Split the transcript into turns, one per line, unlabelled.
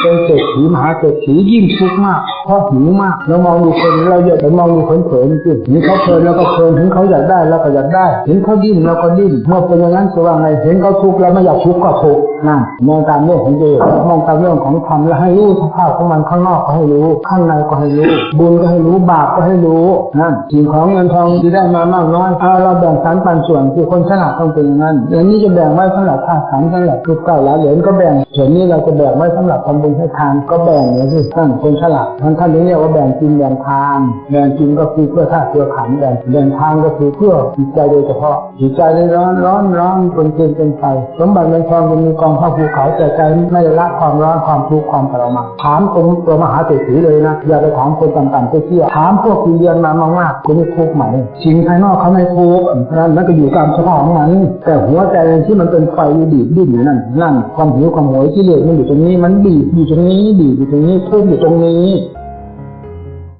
เป็นเศรษฐีมหาเศรษฐียิ่งทุกข์มากเพราะหิวมากเรามองดูคนเราอย่าไปมองดูเผินๆสิงเห็นเขาเพลินแล้วก็เพลินเห็นเขาอยากได้เราก็อยากได้ เห็นเขาดิ้นเราก็ดิ้นเมื่อเป็นอย่างนั้นจะว่าไงเห็นเขาทุกข์แล้วไม่อยากทุกข์ก็ทุกข์นั่นมองตามเรื่องของเดชมองตามเรื่องของธรรมแล้วให้รู้สภาพของมันข้างนอกก็ให้รู้ ข้างในก็ให้รู้ บุญก็ให้รู้บาปก็ให้รู้นั่นสิ่งของเงินทองที่ได้มามากน้อยเราแบ่งสรรปันส่วนคือคนฉลาดต้องเป็นอย่างนั้นอย่างนี้จะแบ่งไว้สำหรับท่าขันสำหรับทุกเก้าหลายเหรียญก็แบ่งส่วนนี้เราจะแบ่งไว้สำหรับทำบุญให้ทานก็แบ่งอย่างที่ท่านคนฉลาดท่านท่านนี้เรียกว่าแบ่งกินแบ่งทานแบ่งกินก็คือเพื่อท่าตุเพื่อขันแบ่งแบ่งทานก็คือเพื่อจิตใจโดยเฉพาะจิตใจเลยร้อนร้อนร้อนจนเกินเป็นไฟสมบัติเงินทองจะมีกองข้าวภูเขาแต่ใจไม่ได้ละความร้อนความทุกข์ความทรมานถามตรงตัวมหาเศรษฐีเลยนะอย่าไปถามคนต่ำๆเตี้ยๆถามพวกที่เรียนมามากๆคุณไม่ทุกข์ไหมสิ่งภายนอกเขาไม่ทุกข์นั่นมันก็อยู่ตามสภาพของมันแต่หัวใจที่มันเป็นไฟดีดดิ้นอยู่นั่นนั่นความหิวความโหยที่เหลือมันอยู่ตรงนี้มันบีบอยู่ตรงนี้บีบอยู่ตรงนี้ทุกข์อยู่ตรงนี้